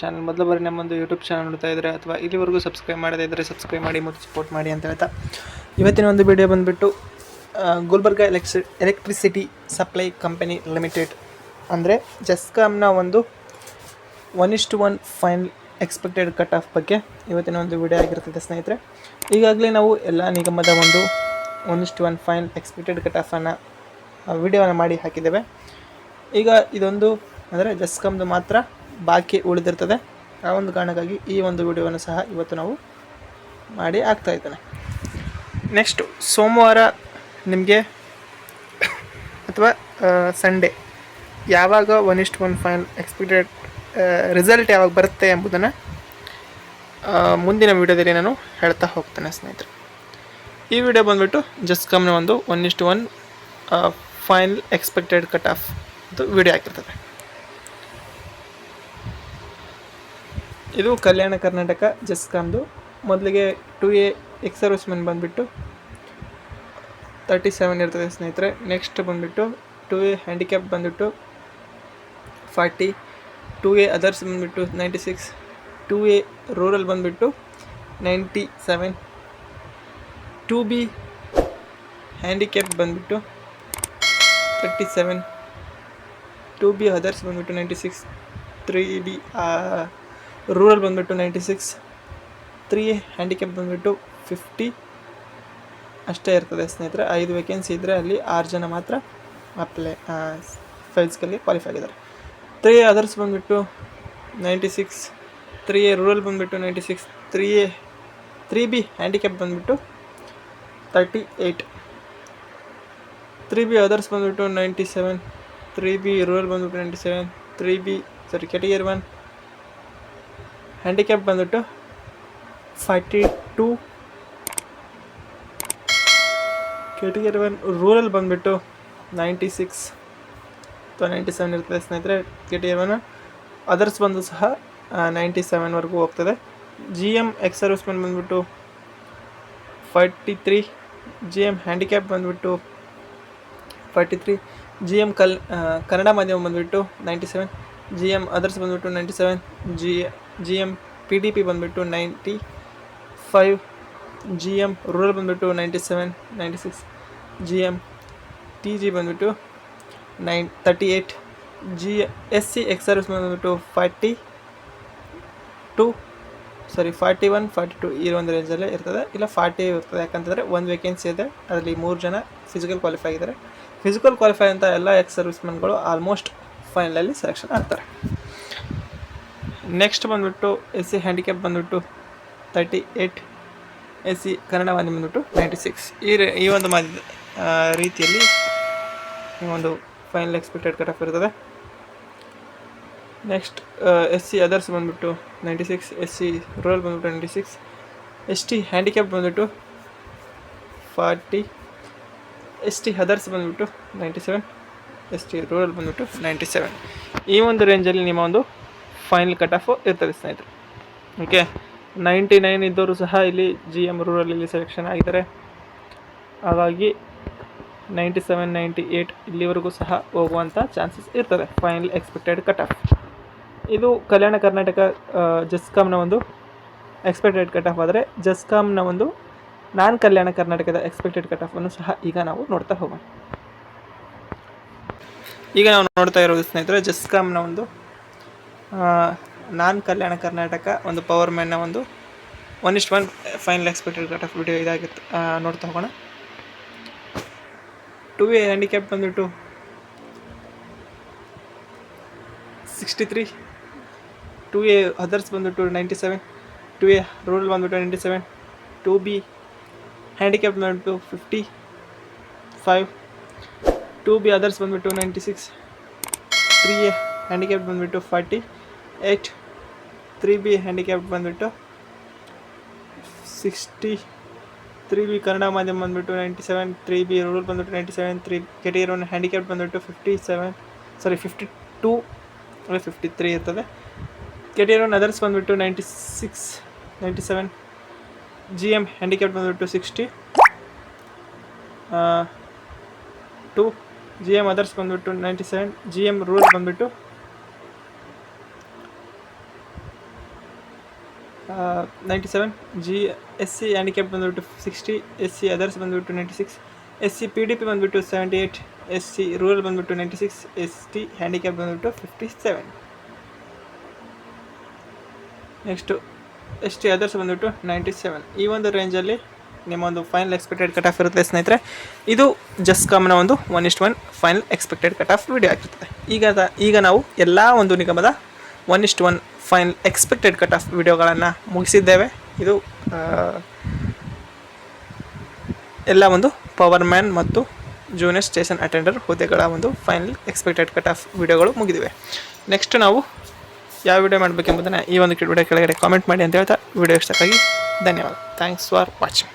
Channel ಮೊದಲ ಬಾರಿ ನಮ್ಮೊಂದು YouTube channel ನೋಡ್ತಾ ಇದ್ದರೆ ಅಥವಾ ಇಲ್ಲಿವರೆಗೂ ಸಬ್ಸ್ಕ್ರೈಬ್ ಮಾಡದೇ ಇದ್ದರೆ ಸಬ್ಸ್ಕ್ರೈಬ್ ಮಾಡಿ ಮತ್ತು ಸಪೋರ್ಟ್ ಮಾಡಿ ಅಂತ ಹೇಳ್ತಾ. ಇವತ್ತಿನ ಒಂದು ವಿಡಿಯೋ ಬಂದುಬಿಟ್ಟು Gulbarga electri electricity supply company limited ಅಂದರೆ ಜಸ್ಕಾಮ್ನ ಒಂದು ಒನ್ ಇಷ್ಟು one fine expected cut off ಬಗ್ಗೆ ಇವತ್ತಿನ ಒಂದು ವಿಡಿಯೋ ಆಗಿರ್ತದೆ ಸ್ನೇಹಿತರೆ. ಈಗಾಗಲೇ ನಾವು ಎಲ್ಲ ನಿಗಮದ ಒಂದು ಒಂದಿಷ್ಟು ಒನ್ ಫೈನ್ ಎಕ್ಸ್ಪೆಕ್ಟೆಡ್ ಕಟ್ ಆಫನ್ನು ವಿಡಿಯೋನ ಮಾಡಿ ಹಾಕಿದ್ದೇವೆ. ಈಗ ಇದೊಂದು ಅಂದರೆ ಜೆಸ್ಕಾಮ್ದು ಮಾತ್ರ ಬಾಕಿ ಉಳಿದಿರ್ತದೆ. ಆ ಒಂದು ಕಾರಣಕ್ಕಾಗಿ ಈ ಒಂದು ವಿಡಿಯೋವನ್ನು ಸಹ ಇವತ್ತು ನಾವು ಮಾಡಿ ಆಗ್ತಾ ಇದ್ದೇನೆ. ನೆಕ್ಸ್ಟು ಸೋಮವಾರ ನಿಮಗೆ ಅಥವಾ ಸಂಡೇ ಯಾವಾಗ ಒನ್ ಇಷ್ಟು ಒನ್ ಫೈನ್ ಎಕ್ಸ್ಪೆಕ್ಟೆಡ್ ರಿಸಲ್ಟ್ ಯಾವಾಗ ಬರುತ್ತೆ ಎಂಬುದನ್ನು ಮುಂದಿನ ವಿಡಿಯೋದಲ್ಲಿ ನಾನು ಹೇಳ್ತಾ ಹೋಗ್ತೇನೆ ಸ್ನೇಹಿತರೆ. ಈ ವಿಡಿಯೋ ಬಂದುಬಿಟ್ಟು ಜಸ್ಕಾಮ್ನ ಒಂದು ಒನ್ ಇಷ್ಟು one final expected cut off ಅದು ವಿಡಿಯೋ ಆಗಿರ್ತದೆ. ಇದು ಕಲ್ಯಾಣ ಕರ್ನಾಟಕ ಜಸ್ಕಾಮ್ದು. ಮೊದಲಿಗೆ ಟು ಎ ಎಕ್ಸ್ ಸರ್ವಿಸ್ಮೆನ್ ಬಂದುಬಿಟ್ಟು ತರ್ಟಿ ಸೆವೆನ್ ಇರ್ತದೆ ಸ್ನೇಹಿತರೆ. ನೆಕ್ಸ್ಟ್ ಬಂದುಬಿಟ್ಟು ಟು ಎ ಹ್ಯಾಂಡಿಕ್ಯಾಪ್ ಬಂದುಬಿಟ್ಟು ಫಾರ್ಟಿ ಟು ಎ ಅದರ್ಸ್ ಬಂದುಬಿಟ್ಟು ninety six two A rural ಬಂದುಬಿಟ್ಟು ninety seven two B handicap ಬಂದುಬಿಟ್ಟು thirty seven two B others ಬಂದುಬಿಟ್ಟು ninety six three B rural ಬಂದುಬಿಟ್ಟು ನೈಂಟಿ ಸಿಕ್ಸ್ ತ್ರೀ ಹ್ಯಾಂಡಿಕ್ಯಾಪ್ ಬಂದುಬಿಟ್ಟು fifty ಅಷ್ಟೇ ಇರ್ತದೆ ಸ್ನೇಹಿತರೆ, ಐದು ವೇಕೆನ್ಸಿ ಇದ್ದರೆ ಅಲ್ಲಿ ಆರು ಜನ ಮಾತ್ರ ಅಪ್ಲೈ ಫೈಲ್ಸ್ಗಲ್ಲಿ ಕ್ವಾಲಿಫೈ ಆಗಿದ್ದಾರೆ. ತ್ರೀ ಅದರ್ಸ್ ಬಂದುಬಿಟ್ಟು ninety six three A rural ಬಂದುಬಿಟ್ಟು ninety six three A three B handicap ಬಂದುಬಿಟ್ಟು thirty eight three B others ಬಂದುಬಿಟ್ಟು ninety seven three B rural ಬಂದುಬಿಟ್ಟು ninety seven three B sorry category one handicap ಬಂದುಬಿಟ್ಟು forty two category one rural ಬಂದುಬಿಟ್ಟು ninety six ಅಥವಾ ninety seven ಇರ್ತದೆ ಸ್ನೇಹಿತರೆ. Category one others ಬಂದು ಸಹ ನೈಂಟಿ ಸೆವೆನ್ವರೆಗೂ ಹೋಗ್ತದೆ. ಜಿ ಎಂ ಎಕ್ಸ್ ಬಂದುಬಿಟ್ಟು forty three G M handicap ಬಂದುಬಿಟ್ಟು ಫಾರ್ಟಿ ತ್ರೀ ಜಿ ಎಂ ಕಲ್ ಕನ್ನಡ ಮಾಧ್ಯಮ ಬಂದುಬಿಟ್ಟು ninety seven G M others ಬಂದುಬಿಟ್ಟು ninety seven G G M P D P ಬಂದುಬಿಟ್ಟು ninety five G M rural ಬಂದುಬಿಟ್ಟು ninety seven ninety six G M T G ಬಂದುಬಿಟ್ಟು nine thirty eight G S C X service ಬಂದುಬಿಟ್ಟು forty two sorry forty one forty two ಈ ಒಂದು ರೇಂಜಲ್ಲೇ ಇರ್ತದೆ. ಇಲ್ಲ forty ಇರ್ತದೆ. ಯಾಕಂತಂದರೆ ಒಂದು ವೇಕೆನ್ಸಿ ಇದೆ. ಅದರಲ್ಲಿ ಮೂರು ಜನ ಫಿಸಿಕಲ್ ಕ್ವಾಲಿಫೈ ಆಗಿದ್ದಾರೆ. ಫಿಸಿಕಲ್ ಕ್ವಾಲಿಫೈ ಅಂತ ಎಲ್ಲ ಎಕ್ಸ್ ಸರ್ವಿಸ್ಮೆನ್ಗಳು ಆಲ್ಮೋಸ್ಟ್ ಫೈನಲಲ್ಲಿ ಸೆಲೆಕ್ಷನ್ ಆಗ್ತಾರೆ. ನೆಕ್ಸ್ಟ್ ಬಂದುಬಿಟ್ಟು ಎಸ್ ಸಿ ಹ್ಯಾಂಡಿಕ್ಯಾಪ್ ಬಂದುಬಿಟ್ಟು thirty eight S C Kannada ಮಾಧ್ಯಮ ಬಂದುಬಿಟ್ಟು ನೈಂಟಿ ಸಿಕ್ಸ್ ಈ ಈ ಒಂದು ಮಾಧ್ಯ ರೀತಿಯಲ್ಲಿ ಒಂದು ಫೈನಲ್ ಎಕ್ಸ್ಪೆಕ್ಟೆಡ್ ಕಟ್ ಆಫ್ ಇರ್ತದೆ ನೆಕ್ಸ್ಟ್ ಎಸ್ ಸಿ ಅದರ್ಸ್ ಬಂದುಬಿಟ್ಟು ninety six S C rural ಬಂದುಬಿಟ್ಟು ninety six S T handicap ಬಂದುಬಿಟ್ಟು ಫಾರ್ಟಿ ಎಸ್ ಟಿ ಅದರ್ಸ್ ಬಂದುಬಿಟ್ಟು ninety seven S T rural ಬಂದುಬಿಟ್ಟು ನೈಂಟಿ ಸೆವೆನ್ ಈ ಒಂದು ರೇಂಜಲ್ಲಿ ನಿಮ್ಮ ಒಂದು ಫೈನಲ್ ಕಟ್ ಆಫು ಇರ್ತದೆ ಸ್ನೇಹಿತರೆ. ಓಕೆ ನೈಂಟಿ ನೈನ್ ಇದ್ದವರು ಸಹ ಇಲ್ಲಿ ಜಿ ಎಂ ರೂರಲಲ್ಲಿ ಸೆಲೆಕ್ಷನ್ ಆಗಿದ್ದಾರೆ. ಹಾಗಾಗಿ ನೈಂಟಿ ಸೆವೆನ್ ನೈಂಟಿ ಏಯ್ಟ್ ಇಲ್ಲಿವರೆಗೂ ಸಹ ಹೋಗುವಂಥ ಚಾನ್ಸಸ್ ಇರ್ತದೆ. ಫೈನಲ್ ಎಕ್ಸ್ಪೆಕ್ಟೆಡ್ ಕಟ್ ಆಫ್ ಇದು ಕಲ್ಯಾಣ ಕರ್ನಾಟಕ ಜಸ್ಕಾಮ್ನ ಒಂದು ಎಕ್ಸ್ಪೆಕ್ಟೆಡ್ ಕಟ್ ಆಫ್ ಆದರೆ ಜಸ್ಕಾಮ್ನ ಒಂದು ನಾನ್ ಕಲ್ಯಾಣ ಕರ್ನಾಟಕದ ಎಕ್ಸ್ಪೆಕ್ಟೆಡ್ ಕಟ್ ಆಫನ್ನು ಸಹ ಈಗ ನಾವು ನೋಡ್ತಾ ಹೋಗೋಣ. ಈಗ ನಾವು ನೋಡ್ತಾ ಇರೋದು ಸ್ನೇಹಿತರೆ ಜಸ್ಕಾಮ್ನ ಒಂದು ನಾನ್ ಕಲ್ಯಾಣ ಕರ್ನಾಟಕ ಒಂದು ಪವರ್ ಮ್ಯಾನ್ನ ಒಂದು one is to one final expected cut off video ಇದಾಗಿತ್ತು. ನೋಡ್ತಾ ಹೋಗೋಣ. ಟು ಎ ಹ್ಯಾಂಡಿಕ್ಯಾಪ್ ಬಂದುಬಿಟ್ಟು sixty three two A others ಬಂದುಬಿಟ್ಟು ninety seven two A rural ಬಂದುಬಿಟ್ಟು ninety seven two B handicap ಬಂದುಬಿಟ್ಟು fifty five two B others ಬಂದುಬಿಟ್ಟು ninety six three A handicap ಬಂದುಬಿಟ್ಟು forty eight three B handicap ಬಂದುಬಿಟ್ಟು sixty three B Kannada ಮಾಧ್ಯಮ ಬಂದುಬಿಟ್ಟು ninety seven three B rural ಬಂದುಬಿಟ್ಟು ninety seven three category one handicap ಬಂದುಬಿಟ್ಟು fifty seven sorry fifty two ಅಂದರೆ fifty three ಇರ್ತದೆ. Category one others ಬಂದುಬಿಟ್ಟು ninety six ninety seven G M handicap ಬಂದುಬಿಟ್ಟು sixty two G M others ಬಂದುಬಿಟ್ಟು ninety seven G M rural ಬಂದುಬಿಟ್ಟು ninety seven G S C handicap ಬಂದುಬಿಟ್ಟು sixty S C others ಬಂದುಬಿಟ್ಟು ninety six S C P D P ಬಂದುಬಿಟ್ಟು seventy eight S C rural ಬಂದುಬಿಟ್ಟು ninety six S T handicap ಬಂದುಬಿಟ್ಟು fifty seven. Next S T others ಬಂದುಬಿಟ್ಟು ninety seven. ಈ ಒಂದು ರೇಂಜಲ್ಲಿ ನಿಮ್ಮ ಒಂದು ಫೈನಲ್ ಎಕ್ಸ್ಪೆಕ್ಟೆಡ್ ಕಟ್ ಆಫ್ ಇರುತ್ತೆ ಸ್ನೇಹಿತರೆ. ಇದು ಜಸ್ಟ್ ಕಾಮನ ಒಂದು one is to one final expected cut off video ಆಗಿರ್ತದೆ. ಈಗ ಈಗ ನಾವು ಎಲ್ಲ ಒಂದು ನಿಗಮದ one is to one final expected cut off ವಿಡಿಯೋಗಳನ್ನು ಮುಗಿಸಿದ್ದೇವೆ. ಇದು ಎಲ್ಲ ಒಂದು ಪವರ್ ಮ್ಯಾನ್ ಮತ್ತು ಜೂನಿಯರ್ ಸ್ಟೇಷನ್ ಅಟೆಂಡರ್ ಹುದ್ದೆಗಳ ಒಂದು ಫೈನಲ್ ಎಕ್ಸ್ಪೆಕ್ಟೆಡ್ ಕಟ್ ಆಫ್ ವಿಡಿಯೋಗಳು ಮುಗಿದಿವೆ. ನೆಕ್ಸ್ಟ್ ನಾವು ಯಾವ ವಿಡಿಯೋ ಮಾಡಬೇಕೆಂಬುದನ್ನು ಈ ಒಂದು ವಿಡಿಯೋ ಕೆಳಗಡೆ ಕಾಮೆಂಟ್ ಮಾಡಿ ಅಂತ ಹೇಳ್ತಾ, ವಿಡಿಯೋ ಇಷ್ಟಕ್ಕಾಗಿ ಧನ್ಯವಾದ. Thanks for watching